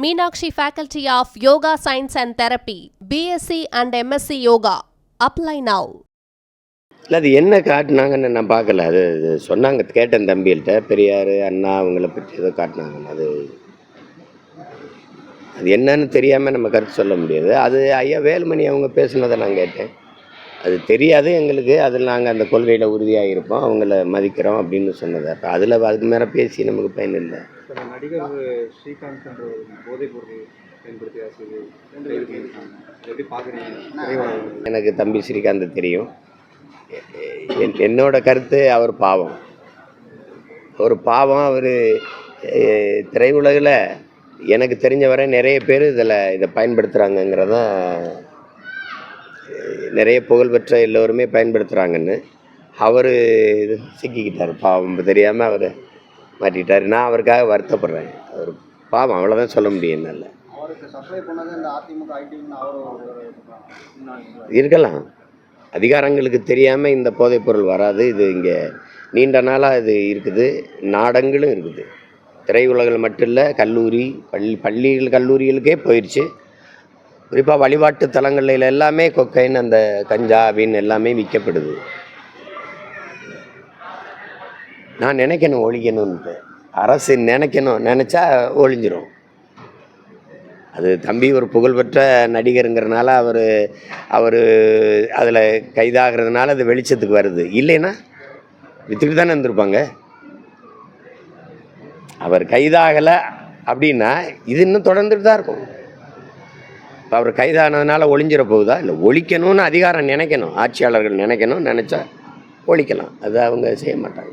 Meenakshi faculty of yoga science and therapy BSc and MSc yoga apply now இல்லை அது என்ன காட்டினாங்கன்னு நான் பார்க்கல. அது அது சொன்னாங்க கேட்டேன் தம்பிகள்கிட்ட. பெரியார் அண்ணா அவங்கள பற்றி ஏதோ காட்டினாங்க அது அது என்னன்னு தெரியாமல் நம்ம கருத்து சொல்ல முடியாது. அது ஐயா வேலுமணி அவங்க பேசுனதை நான் கேட்டேன். அது தெரியாது எங்களுக்கு. அதில் நாங்கள் அந்த கொள்கையில் உறுதியாக இருப்போம் அவங்கள மதிக்கிறோம் அப்படின்னு சொன்னது. அப்போ அதில் அதுக்கு மேலே பேசி நமக்கு பயன் இல்லை. நடிகர் ஸ்ரீகாந்த் என்ற போதைப் பொருள் எனக்கு தம்பி ஸ்ரீகாந்த் தெரியும். என்- என்னோட கருத்து அவர் பாவம். ஒரு பாவம் அவர் திரையுலகில் எனக்கு தெரிஞ்ச வரை நிறைய பேர் இதில் இதை பயன்படுத்துகிறாங்கங்கிறத நிறைய புகழ்பெற்ற எல்லோருமே பயன்படுத்துகிறாங்கன்னு அவர் சிக்கிக்கிட்டார். பாவம் தெரியாமல் அவர் மாட்டிக்கிட்டார். நான் அவருக்காக வருத்தப்படுறேன். அவர் பாவம் அவ்வளோதான் சொல்ல முடியும் என்னால். இருக்கலாம். அதிகாரங்களுக்கு தெரியாமல் இந்த போதைப்பொருள் வராது. இது இங்கே நீண்ட நாளாக இது இருக்குது. நாடங்களும் இருக்குது. திரையுலகில் மட்டும் இல்லை கல்லூரி பள்ளி பள்ளிகள் கல்லூரிகளுக்கே போயிடுச்சு குறிப்பாக வழிபாட்டு தலங்களில் எல்லாமே கொக்கைன் அந்த கஞ்சா அப்படின்னு எல்லாமே விற்கப்படுது. நான் நினைக்கணும் ஒழிக்கணும்ன்ட்டு. அரசு நினைக்கணும் நினச்சா ஒழிஞ்சிரும். அது தம்பி ஒரு புகழ்பெற்ற நடிகருங்கிறனால அவர் அவர் அதில் கைதாகிறதுனால அது வெளிச்சத்துக்கு வருது. இல்லைன்னா விற்றுட்டு தானே இருந்திருப்பாங்க. அவர் கைதாகலை அப்படின்னா இது இன்னும் தொடர்ந்துட்டு தான் இருக்கும். இப்போ அவர் கைதானதுனால ஒளிஞ்சிட போகுதா? இல்லை ஒழிக்கணும்னு அதிகாரம் நினைக்கணும். ஆட்சியாளர்கள் நினைக்கணும் நினச்சா ஒழிக்கலாம். அது அவங்க செய்ய மாட்டாங்க.